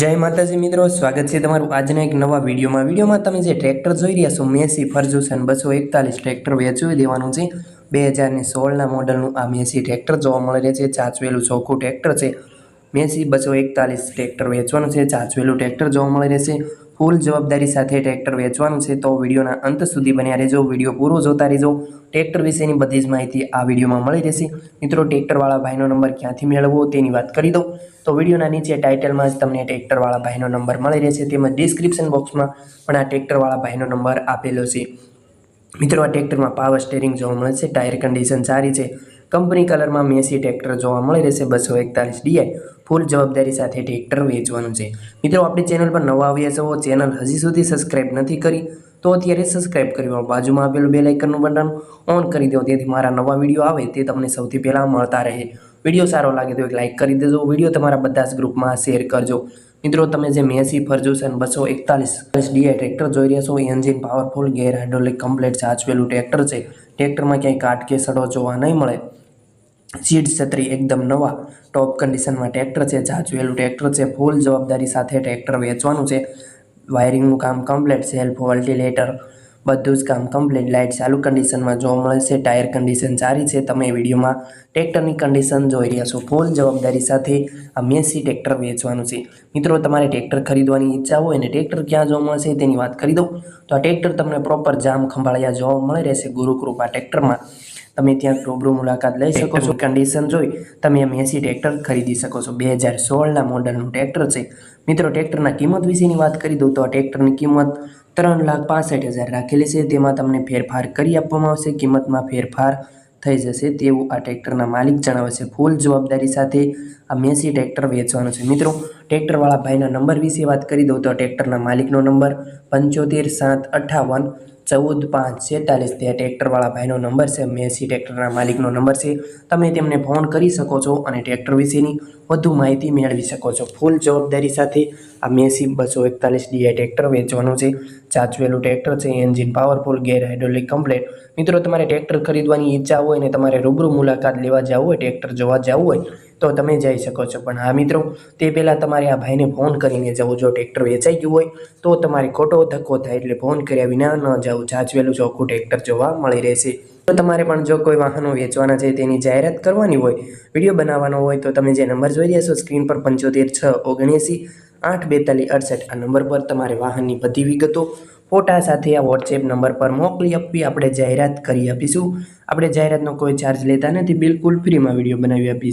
જય માતાજી મિત્રો, સ્વાગત છે તમારું આજના એક નવા વિડીયોમાં. વિડીયોમાં તમે જે ટ્રેક્ટર જોઈ રહ્યા છો, મેસી ફર્જુસન બસો એકતાલીસ ટ્રેક્ટર વેચવી દેવાનું છે. બે હજારની સોળના મોડલનું આ મેસી ટ્રેક્ટર જોવા મળી રહે છે. ચાચવેલું ચોખ્ખું ટ્રેક્ટર છે. મેસી બસો એકતાલીસ ટ્રેક્ટર વેચવાનું છે. ચાચવેલું ટ્રેક્ટર જોવા મળી રહેશે. ફૂલ જવાબદારી સાથે ટ્રેક્ટર વેચવાનું છે, તો વિડીયોના અંત સુધી બન્યા રહેજો. વીડિયો પૂરો જોતા રહેજો. ટ્રેક્ટર વિશેની બધી જ માહિતી આ વિડીયોમાં મળી રહેશે. મિત્રો, ટ્રેક્ટરવાળા ભાઈનો નંબર ક્યાંથી મેળવવો તેની વાત કરી દઉં. તો વિડીયોના નીચે ટાઇટલમાં જ તમને ટ્રેક્ટરવાળા ભાઈનો નંબર મળી રહેશે. તેમજ ડિસ્ક્રિપ્શન બોક્સમાં પણ આ ટ્રેક્ટરવાળા ભાઈનો નંબર આપેલો છે. મિત્રો, આ ટ્રેક્ટરમાં પાવર સ્ટેરિંગ જોવા મળે છે. ટાયર કન્ડિશન સારી છે. કંપની કલરમાં મેસી ટ્રેક્ટર જોવા મળી રહેશે બસો એકતાલીસ ડીઆઈ. ફૂલ જવાબદારી સાથે ટ્રેક્ટર વેચવાનું છે. મિત્રો, આપણી ચેનલ પર નવા આવ્યા છો, ચેનલ હજી સુધી સબસ્ક્રાઇબ નથી કરી, તો અત્યારે સબસ્ક્રાઇબ કરી બાજુમાં આપેલું બે લાઇકનનું બટન ઓન કરી દો તેથી મારા નવા વીડિયો આવે તે તમને સૌથી પહેલાં મળતા રહે. વીડિયો સારો લાગે તો એક લાઇક કરી દેજો, વીડિયો તમારા બધા જ ગ્રુપમાં શેર કરજો. મિત્રો, તમે જે મેસી, ફર્જુસન, બસો એકતાલીસ ડીઆઈ ટ્રેક્ટર જોઈ રહ્યા છો engine powerful gear hydraulic complete સાચવેલું tractor છે. ટ્રેક્ટરમાં ક્યાંય કાટ કે સડો જોવા નહીં મળે. સીટ છત્રી એકદમ નવા ટોપ કન્ડિશનમાં ટ્રેક્ટર છે જાચવેલું ટ્રેક્ટર છે ફૂલ જવાબદારી સાથે ટ્રેક્ટર વેચવાનું છે. વાયરિંગનું કામ કમ્પ્લીટ સેલ્ફ વલ્ટિલેટર બધું જ કામ કમ્પ્લીટ લાઇટ ચાલુ કન્ડિશનમાં જોવા મળે છે ટાયર કન્ડિશન સારી છે. તમે વિડીયોમાં ટ્રેક્ટરની કન્ડિશન જોઈ રહ્યા છો. ફૂલ જવાબદારી સાથે આ મેસી ટ્રેક્ટર વેચવાનું છે. મિત્રો, તમારે ટ્રેક્ટર ખરીદવાની ઈચ્છા હોય અને ટ્રેક્ટર ક્યાં જોવા મળશે તેની વાત કરી દઉં. તો આ ટ્રેક્ટર તમને પ્રોપર જામ ખંભાળિયા જોવા મળે રહેશે. ગુરુકૃપા ટ્રેક્ટરમાં તમે ત્યાં રૂબરૂ મુલાકાત લઈ શકો છો. કન્ડિશન જોઈ તમે એમ એસી ટ્રેક્ટર ખરીદી શકો છો. બે હજાર સોળના મોડલનું ટ્રેક્ટર છે. મિત્રો ટ્રેક્ટરના કિંમત વિશેની વાત કરી દઉં તો આ ટ્રેક્ટરની કિંમત ત્રણ લાખ પાસઠ હજાર રાખેલી છે. તેમાં તમને ફેરફાર કરી આપવામાં આવશે. કિંમતમાં ફેરફાર થઈ જશે તેવું આ ટ્રેક્ટરના માલિક જણાવે છે. ફૂલ જવાબદારી સાથે આ મેસી ટ્રેક્ટર વેચવાનું છે. મિત્રો ટ્રેક્ટરવાળા ભાઈના નંબર વિશે વાત કરી દઉં તો ટ્રેક્ટરના માલિકનો નંબર પંચોતેર સાત અઠ્ઠાવન ચૌદ પાંચ છેતાલીસ. તે ટ્રેક્ટરવાળા ભાઈનો નંબર છે, મેસી ટ્રેક્ટરના માલિકનો નંબર છે. તમે તેમને ફોન કરી શકો છો અને ટ્રેક્ટર વિશેની વધુ માહિતી મેળવી શકો છો. ફૂલ જવાબદારી સાથે આ મેસી બસો એકતાલીસ ડીઆઈ ટ્રેક્ટર વેચવાનું છે. ચાચવેલું ટ્રેક્ટર છે, engine powerful, gear hydraulic, complete. મિત્રો, તમારે ટ્રેક્ટર ખરીદવાની ઈચ્છા હોય અને તમારે રૂબરૂ મુલાકાત લેવા જવું હોય, ટ્રેક્ટર જોવા જવું હોય તો તમે જઈ શકો છો. પણ હા મિત્રો, તે પહેલાં તમારે આ ભાઈને ફોન કરીને જવું. જો ટ્રેક્ટર વેચાઈ ગયું હોય, તો તમારે ખોટો ધક્કો થાય એટલે ફોન કર્યા વિના ન જવું જાચવેલું ચોખ્ખું ટ્રેક્ટર જોવા મળી રહેશે. તો તમારે પણ જો કોઈ વાહનો વેચવાના છે, તેની જાહેરાત કરવાની હોય, વીડિયો બનાવવાનો હોય, તો તમે જે નંબર જોઈ રહ્યા છો, સ્ક્રીન પર પંચોતેર છ ઓગણએંસી આઠ બેતાલીસ અડસઠ, આ નંબર પર તમારે વાહનની બધી વિગતો ફોટા સાથે આ વોટ્સએપ નંબર પર મોકલી આપવી. આપણે જાહેરાત કરી આપીશું. આપણે જાહેરાતનો કોઈ ચાર્જ લેતા નથી. બિલકુલ ફ્રીમાં વીડિયો બનાવી આપીશું.